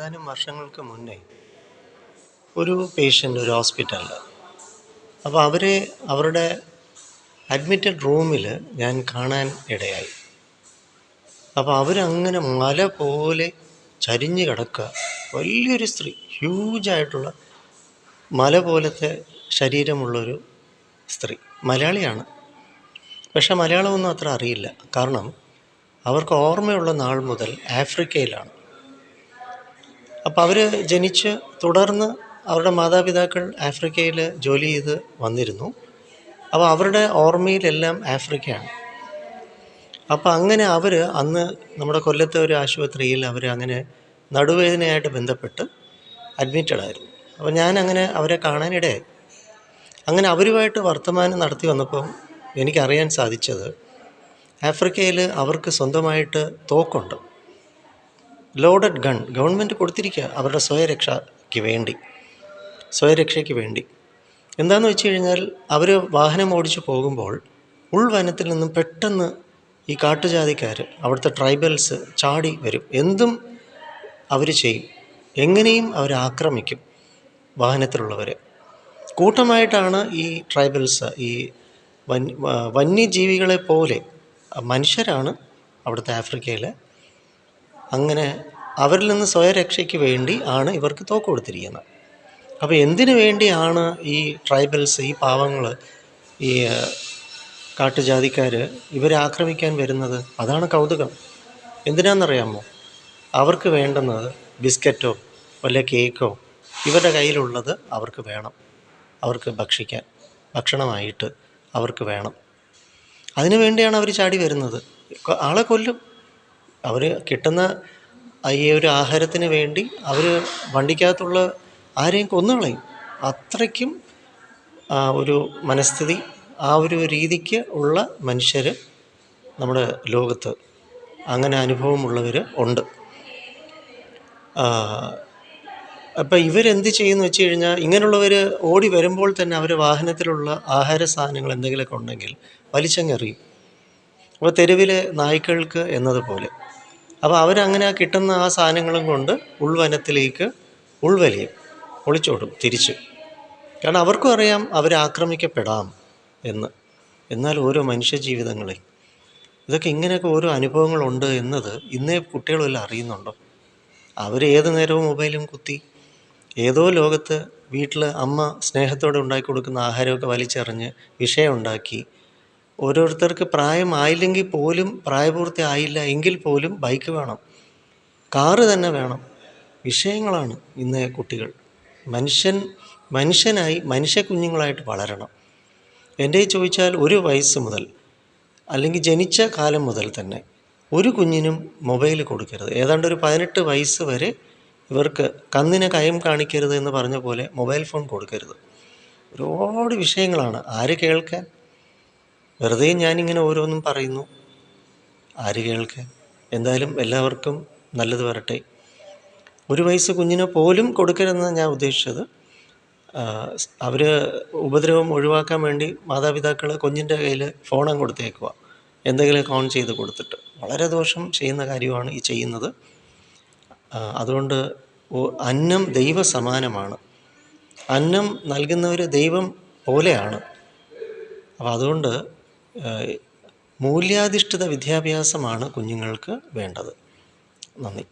ഏതാനും വർഷങ്ങൾക്ക് മുന്നേ ഒരു പേഷ്യന്റ് ഒരു ഹോസ്പിറ്റലിൽ അപ്പോൾ അവരെ അവരുടെ അഡ്മിറ്റഡ് റൂമിൽ ഞാൻ കാണാൻ ഇടയായി. അപ്പോൾ അവരങ്ങനെ മല പോലെ ചരിഞ്ഞ് കിടക്കുക. വലിയൊരു സ്ത്രീ ഹ്യൂജായിട്ടുള്ള മല പോലത്തെ ശരീരമുള്ളൊരു സ്ത്രീ മലയാളിയാണ്. പക്ഷേ മലയാളമൊന്നും അത്ര അറിയില്ല. കാരണം അവർക്ക് ഓർമ്മയുള്ള നാൾ മുതൽ ആഫ്രിക്കയിലാണ്. അപ്പോൾ അവർ ജനിച്ച് തുടർന്ന് അവരുടെ മാതാപിതാക്കൾ ആഫ്രിക്കയിൽ ജോലി ചെയ്ത് വന്നിരുന്നു. അപ്പോൾ അവരുടെ ഓർമ്മയിലെല്ലാം ആഫ്രിക്കയാണ്. അപ്പോൾ അങ്ങനെ അവർ അന്ന് നമ്മുടെ കൊല്ലത്തെ ഒരു ആശുപത്രിയിൽ അവർ അങ്ങനെ നടുവേദനയായിട്ട് ബന്ധപ്പെട്ട് അഡ്മിറ്റഡ് ആയിരുന്നു. അപ്പോൾ ഞാൻ അങ്ങനെ അവരെ കാണാനിടയായി. അങ്ങനെ അവരുമായിട്ട് വർത്തമാനം നടത്തി വന്നപ്പോൾ എനിക്കറിയാൻ സാധിച്ചത് ആഫ്രിക്കയിൽ അവർക്ക് സ്വന്തമായിട്ട് തോക്കുണ്ട്. ലോഡഡ് ഗൺ ഗവൺമെന്റ് കൊടുത്തിരിക്കുക. അവരുടെ സ്വയരക്ഷയ്ക്ക് വേണ്ടി. സ്വയരക്ഷയ്ക്ക് വേണ്ടി. എന്താണെന്ന് വെച്ച് കഴിഞ്ഞാൽ അവർ വാഹനം ഓടിച്ച് പോകുമ്പോൾ ഉൾവനത്തിൽ നിന്നും പെട്ടെന്ന് ഈ കാട്ടുജാതിക്കാർ അവിടുത്തെ ട്രൈബൽസ് ചാടി വരും. എന്തും അവർ ചെയ്യും. എങ്ങനെയും അവർ ആക്രമിക്കും വാഹനത്തിലുള്ളവരെ. കൂട്ടമായിട്ടാണ് ഈ ട്രൈബൽസ് ഈ വന്യ വന്യജീവികളെ പോലെ മനുഷ്യരാണ് അവിടുത്തെ ആഫ്രിക്കയിലെ അങ്ങനെ അവരിൽ നിന്ന് സ്വയരക്ഷയ്ക്ക് വേണ്ടി ആണ് ഇവർക്ക് തോക്ക് കൊടുത്തിരിക്കുന്നത്. അപ്പോൾ എന്തിനു വേണ്ടിയാണ് ഈ ട്രൈബൽസ് ഈ പാവങ്ങൾ ഈ കാട്ടുജാതിക്കാർ ഇവരെ ആക്രമിക്കാൻ വരുന്നത്? അതാണ് കൗതുകം. എന്തിനാണെന്നറിയാമോ? അവർക്ക് വേണ്ടുന്നത് ബിസ്ക്കറ്റോ വല്ല കേക്കോ ഇവരുടെ കയ്യിലുള്ളത് അവർക്ക് വേണം. അവർക്ക് ഭക്ഷിക്കാൻ ഭക്ഷണമായിട്ട് അവർക്ക് വേണം. അതിനു വേണ്ടിയാണ് അവർ ചാടി വരുന്നത്. ആളെ കൊല്ലും. അവർ കിട്ടുന്ന ഈ ഒരു ആഹാരത്തിന് വേണ്ടി അവർ വണ്ടിക്കകത്തുള്ള ആരെയും കൊന്നുകളയും. അത്രയ്ക്കും ഒരു മനസ്ഥിതി ആ ഒരു രീതിക്ക് ഉള്ള മനുഷ്യർ നമ്മുടെ ലോകത്ത് അങ്ങനെ അനുഭവമുള്ളവർ ഉണ്ട്. അപ്പം ഇവരെന്ത് ചെയ്യുമെന്ന് വെച്ച് കഴിഞ്ഞാൽ ഇങ്ങനെയുള്ളവർ ഓടി വരുമ്പോൾ തന്നെ അവർ വാഹനത്തിലുള്ള ആഹാര സാധനങ്ങൾ എന്തെങ്കിലുമൊക്കെ ഉണ്ടെങ്കിൽ വലിച്ചങ്ങെറിയും അപ്പോൾ തെരുവിലെ നായ്ക്കൾക്ക് എന്നതുപോലെ അപ്പോൾ അവരങ്ങനെ കിട്ടുന്ന ആ സാധനങ്ങളും കൊണ്ട് ഉൾവനത്തിലേക്ക് ഉൾവലിയും ഒളിച്ചോടും തിരിച്ച്. കാരണം അവർക്കും അറിയാം അവരാക്രമിക്കപ്പെടാം എന്ന്. എന്നാൽ ഓരോ മനുഷ്യ ജീവിതങ്ങളിൽ ഇതൊക്കെ ഇങ്ങനെയൊക്കെ ഓരോ അനുഭവങ്ങളുണ്ട് എന്നത് ഇന്നേ കുട്ടികളെല്ലാം അറിയുന്നുണ്ടോ? അവർ ഏത് നേരവും മൊബൈലും കുത്തി ഏതോ ലോകത്ത് വീട്ടിൽ അമ്മ സ്നേഹത്തോടെ ഉണ്ടാക്കി കൊടുക്കുന്ന ആഹാരമൊക്കെ വലിച്ചെറിഞ്ഞ് വിഷയമുണ്ടാക്കി ഓരോരുത്തർക്ക് പ്രായമായില്ലെങ്കിൽ പോലും പ്രായപൂർത്തി ആയില്ല എങ്കിൽ പോലും ബൈക്ക് വേണം. കാറ് തന്നെ വേണം. വിഷയങ്ങളാണ് ഇന്ന് കുട്ടികൾ. മനുഷ്യൻ മനുഷ്യനായി മനുഷ്യ കുഞ്ഞുങ്ങളായിട്ട് വളരണം. എന്റെ ചോദിച്ചാൽ ഒരു വയസ്സ് മുതൽ അല്ലെങ്കിൽ ജനിച്ച കാലം മുതൽ തന്നെ ഒരു കുഞ്ഞിനും മൊബൈൽ കൊടുക്കരുത്. ഏതാണ്ട് ഒരു പതിനെട്ട് വയസ്സ് വരെ ഇവർക്ക് കന്നിനെ കയം കാണിക്കരുത് എന്ന് പറഞ്ഞ പോലെ മൊബൈൽ ഫോൺ കൊടുക്കരുത്. ഒരുപാട് വിഷയങ്ങളാണ്. ആര് കേൾക്കാൻ? വെറുതെ ഞാനിങ്ങനെ ഓരോന്നും പറയുന്നു. ആര് കേൾക്കാൻ എന്തായാലും എല്ലാവർക്കും നല്ലത് വരട്ടെ. ഒരു വയസ്സ് കുഞ്ഞിനെ പോലും കൊടുക്കരുതെന്നാണ് ഞാൻ ഉദ്ദേശിച്ചത്. അവർ ഉപദ്രവം ഒഴിവാക്കാൻ വേണ്ടി മാതാപിതാക്കൾ കുഞ്ഞിന്റെ കയ്യിൽ ഫോണും കൊടുത്തേക്കുക എന്തെങ്കിലും ഓൺ ചെയ്ത് കൊടുത്തിട്ട്. വളരെ ദോഷം ചെയ്യുന്ന കാര്യമാണ് ഈ ചെയ്യുന്നത്. അതുകൊണ്ട് അന്നം ദൈവ സമാനമാണ് അന്നം നൽകുന്നവർ ദൈവം പോലെയാണ്. അപ്പോൾ അതുകൊണ്ട് മൂല്യാധിഷ്ഠിത വിദ്യാഭ്യാസമാണ് കുഞ്ഞുങ്ങൾക്ക് വേണ്ടത്. നന്ദി.